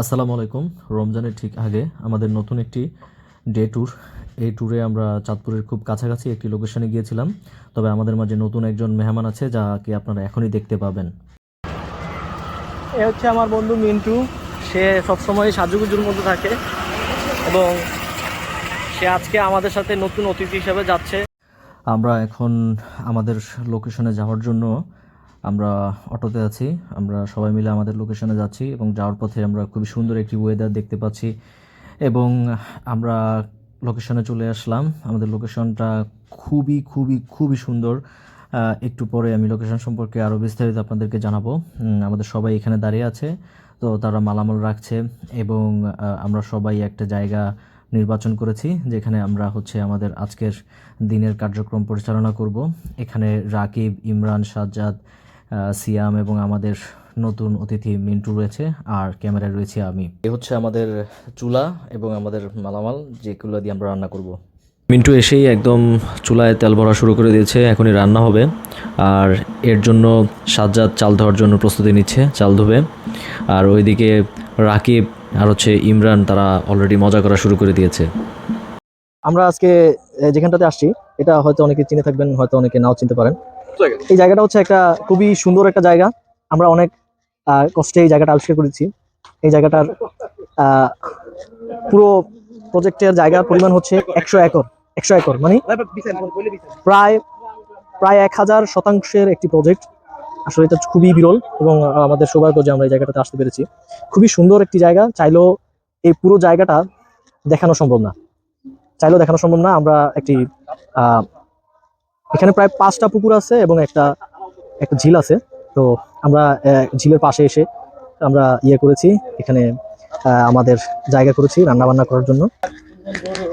আসসালামু আলাইকুম। রমজানের ঠিক আগে আমাদের নতুন একটি ডে ট্যুর এই ট্যুরে আমরা চাঁদপুরের খুব কাছাকাছি একটি লোকেশনে গিয়েছিলাম। তবে আমাদের মাঝে নতুন একজন মেহমান আছে যাকে আপনারা এখনই দেখতে পাবেন। এ হচ্ছে আমার বন্ধু মিন্টু। সে সবসময় সাজুগুজুর মধ্যে থাকে এবং সে আজকে আমাদের সাথে নতুন অতিথি হিসেবে যাচ্ছে। আমরা এখন আমাদের লোকেশনে যাওয়ার জন্য আমরা অটোতে আছি, আমরা সবাই মিলে আমাদের লোকেশনে যাচ্ছি এবং যাওয়ার পথে আমরা খুবই সুন্দর একটি ওয়েদার দেখতে পাচ্ছি এবং আমরা লোকেশনে চলে আসলাম। আমাদের লোকেশনটা খুবই খুবই খুবই সুন্দর। একটু পরে আমি লোকেশন সম্পর্কে আরও বিস্তারিত আপনাদেরকে জানাব। আমাদের সবাই এখানে দাঁড়িয়ে আছে, তো তারা মালামাল রাখছে এবং আমরা সবাই একটা জায়গা নির্বাচন করেছি, যেখানে আমরা হচ্ছে আমাদের আজকের দিনের কার্যক্রম পরিচালনা করব। এখানে রাকিব, ইমরান, সাজ্জাদ সিয়াম এবং আমাদের নতুন অতিথি মিন্টু রয়েছে আর ক্যামেরায় রয়েছে আমি। এ হচ্ছে আমাদের চুলা এবং আমাদের মালামাল যেগুলো দিয়ে আমরা রান্না করব। মিন্টু এসেই একদম চুলায় তেল ভরা শুরু করে দিয়েছে এখনই রান্না হবে। আর এর জন্য সাজ্জাদ চাল ধোয়ার জন্য প্রস্তুতি নিচ্ছে চাল ধুবে। আর ওইদিকে রাকিব আর হচ্ছে ইমরান তারা অলরেডি মজা করা শুরু করে দিয়েছে। আমরা আজকে যেখানটাতে আসছি এটা হয়তো অনেকে চিনে থাকবেন হয়তো অনেকে নাও চিনতে পারেন। এই জায়গাটা হচ্ছে একটা খুবই সুন্দর একটা জায়গা। আমরা অনেক কষ্টে এই জায়গাটা আবিষ্কার করেছি। এই জায়গাটার আহ, পুরো প্রজেক্টের জায়গার পরিমাণ হচ্ছে একশো একর। একশো একর মানে প্রায় প্রায় এক হাজার শতাংশের একটি প্রজেক্ট। আসলে এটা খুবই বিরল এবং আমাদের সৌভাগ্য যে আমরা এই জায়গাটাতে আসতে পেরেছি। খুবই সুন্দর একটি জায়গা। চাইলেও এই পুরো জায়গাটা দেখানো সম্ভব না। চাইলেও দেখানো সম্ভব না। আমরা একটি আহ, এখানে প্রায় পাঁচটা পুকুর আছে এবং একটা একটা ঝিল আছে। তো আমরা ঝিলের পাশে এসে আমরা ইয়ে করেছি, এখানে আমাদের জায়গা করেছি রান্না বান্না করার জন্য।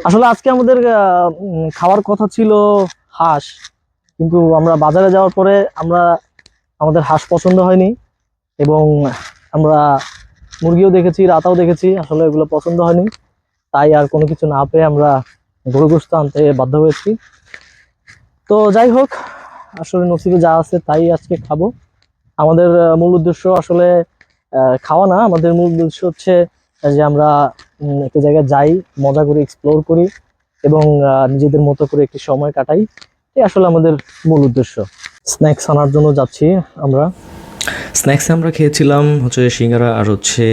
আসলে আজকে আমাদের খাওয়ার কথা ছিল হাঁস, কিন্তু আমরা বাজারে যাওয়ার পরে আমরা, আমাদের হাঁস পছন্দ হয়নি এবং আমরা মুরগিও দেখেছি, রাতাও দেখেছি, আসলে এগুলো পছন্দ হয়নি। তাই আর কোনো কিছু না পেয়ে আমরা গরু গোস্ত আনতে বাধ্য হয়েছি। তো যাই হোক, আসলে নসিবে যা আছে তাই আজকে খাব। আমাদের মূল উদ্দেশ্য আসলে খাওয়া না, আমাদের মূল উদ্দেশ্য হচ্ছে যে আমরা একটা জায়গায় যাই, মজা করে এক্সপ্লোর করি এবং নিজেদের মতো করে একটি সময় কাটাই। এই আসলে আমাদের মূল উদ্দেশ্য। স্ন্যাক্স আনার জন্য যাচ্ছি আমরা। স্ন্যাক্সে আমরা খেয়েছিলাম হচ্ছে সিঙ্গারা আর হচ্ছে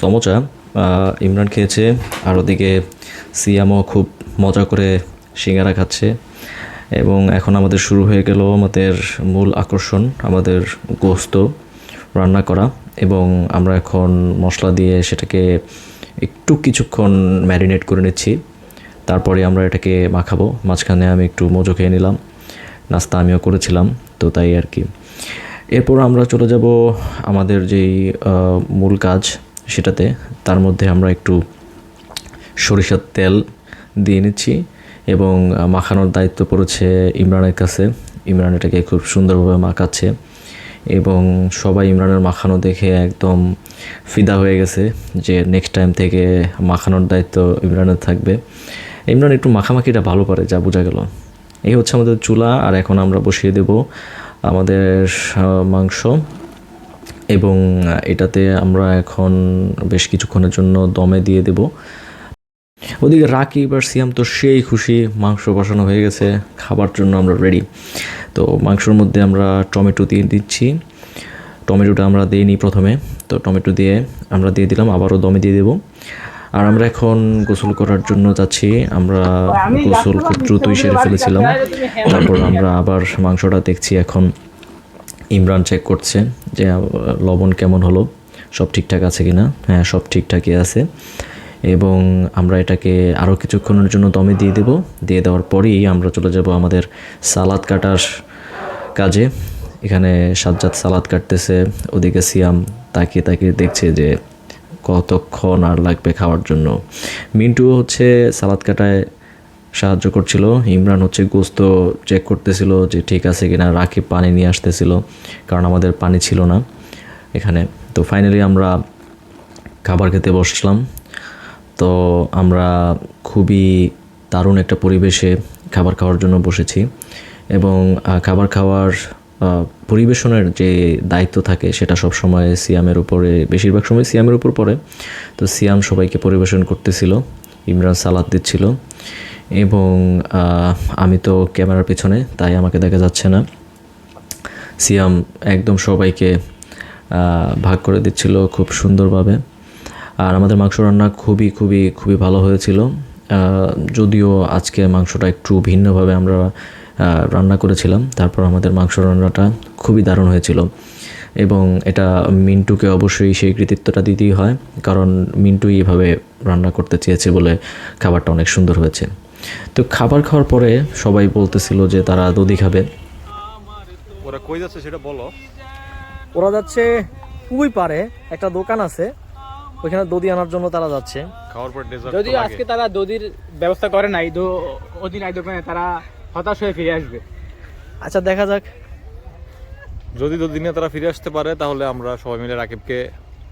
সমোচা। ইমরান খেয়েছে, আর ওদিকে সিয়ামও খুব মজা করে সিঙ্গারা খাচ্ছে। এবং এখন আমাদের শুরু হয়ে গেল আমাদের মূল আকর্ষণ, আমাদের গোস্ত রান্না করা এবং আমরা এখন মশলা দিয়ে সেটাকে একটু কিছুক্ষণ ম্যারিনেট করে নিচ্ছি। তারপরে আমরা এটাকে মাখাবো। মাঝখানে আমি একটু মজো খেয়ে নিলাম। নাস্তা আমিও করেছিলাম, তো তাই আর কি। এরপর আমরা চলে যাব আমাদের যেই মূল কাজ সেটাতে। তার মধ্যে আমরা একটু সরিষার তেল দিয়ে নিচ্ছি। এবং মাখানোর দায়িত্ব পড়েছে ইমরানের কাছে। ইমরান এটাকে খুব সুন্দরভাবে মাখাচ্ছে এবং সবাই ইমরানের মাখানো দেখে একদম ফিদা হয়ে গেছে যে নেক্সট টাইম থেকে মাখানোর দায়িত্ব ইমরানের থাকবে। ইমরান একটু মাখামাখিটা ভালো পারে যা বোঝা গেল। এই হচ্ছে আমাদের চুলা, আর এখন আমরা বসিয়ে দেব আমাদের মাংস। এবং এটাতে আমরা এখন বেশ কিছুক্ষণের জন্য দমে দিয়ে দেব। ওদিকে রাকিব আর সিয়াম তো সেই খুশি, মাংস বসানো হয়ে গেছে, খাবার জন্য আমরা রেডি তো মাংসর মধ্যে আমরা টমেটো দিয়ে দিচ্ছি। টমেটোটা আমরা দিইনি প্রথমে, তো টমেটো দিয়ে আমরা দিয়ে দিলাম, আবারও দমে দিয়ে দেবো। আর আমরা এখন গোসল করার জন্য যাচ্ছি, আমরা গোসল খুব দ্রুতই সেরে ফেলেছিলাম। তারপর আমরা আবার মাংসটা দেখছি এখন। ইমরান চেক করছে যে লবণ কেমন হলো, সব ঠিকঠাক আছে কিনা? হ্যাঁ সব ঠিকঠাকই আছে। এবং আমরা এটাকে আরও কিছুক্ষণের জন্য দমে দিয়ে দেব। দিয়ে দেওয়ার পরেই আমরা চলে যাব আমাদের সালাদ কাটার কাজে। এখানে সাজ্জাদ সালাদ কাটতেছে, ওদিকে সিয়াম তাকিয়ে তাকিয়ে দেখছে যে কতক্ষণ আর লাগবে খাওয়ার জন্য। মিন্টু হচ্ছে সালাদ কাটায় সাহায্য করছিল। ইমরান হচ্ছে গোস্ত চেক করতেছিল যে ঠিক আছে কিনা রাখি পানি নিয়ে আসতেছিল, কারণ আমাদের পানি ছিল না এখানে। তো ফাইনালি আমরা খাবার খেতে বসলাম। তো আমরা খুবই দারুণ একটা পরিবেশে খাবার খাওয়ার জন্য বসেছি এবং খাবার খাওয়ার পরিবেশনের যে দায়িত্ব থাকে সেটা সব সময় সিয়ামের উপরে, বেশিরভাগ সময় সিয়ামের উপর পড়ে। তো সিয়াম সবাইকে পরিবেশন করতেছিল, ইমরান সালাদ দিচ্ছিল এবং আমি তো ক্যামেরার পিছনে, তাই আমাকে দেখা যাচ্ছে না। সিয়াম একদম সবাইকে ভাগ করে দিচ্ছিল খুব সুন্দরভাবে। আর আমাদের মাংস রান্না খুবই খুবই খুবই ভালো হয়েছিল। যদিও আজকে মাংসটা একটু ভিন্নভাবে আমরা রান্না করেছিলাম তারপর আমাদের মাংস রান্নাটা খুবই দারুণ হয়েছিল। এবং এটা মিন্টুকে অবশ্যই সেই কৃতিত্বটা দিতেই হয় কারণ মিন্টু এইভাবে রান্না করতে চেয়েছে বলে খাবারটা অনেক সুন্দর হয়েছে। তো খাবার খাওয়ার পরে সবাই বলতেছিল যে তারা দধি খাবে। ওরা কই যাচ্ছে সেটা বলো। ওরা যাচ্ছে খুবই পারে একটা দোকান আছে। ওইখানে দধি আনার জন্য তারা যাচ্ছে। খাওয়ার পর ডেজার্ট যদি আজকে তারা দদির ব্যবস্থা করে নাই তো ওদিন আই দোকানে তারা হতাশ হয়ে ফিরে আসবে। আচ্ছা দেখা যাক। যদি দুদিনে তারা ফিরে আসতে পারে তাহলে আমরা সবাই মিলে রাকিবকে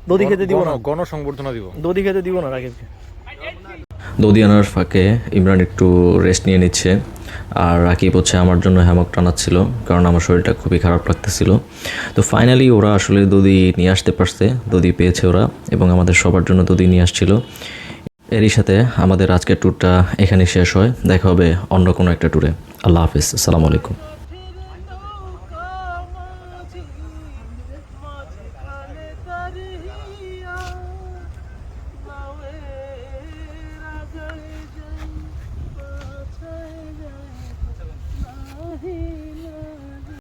দধি খেতে দিব না। গণ- গণসংবর্ধনা দিব। দধি খেতে দিব না রাকিবকে। দৌদি আনার ফাঁকে ইমরান একটু রেস্ট নিয়ে নিচ্ছে। আর রাকিব হচ্ছে আমার জন্য হ্যামক টানাচ্ছিল, কারণ আমার শরীরটা খুবই খারাপ লাগতেছিল। তো ফাইনালি ওরা আসলে দুদি নিয়ে আসতে পারছে দুদি পেয়েছে ওরা, এবং আমাদের সবার জন্য দুদি নিয়ে আসছিল। এরই সাথে আমাদের আজকের ট্যুরটা এখানে শেষ হয়, দেখা হবে অন্য কোনো একটা ট্যুরে আল্লাহ হাফিজ, আসসালামু আলাইকুম।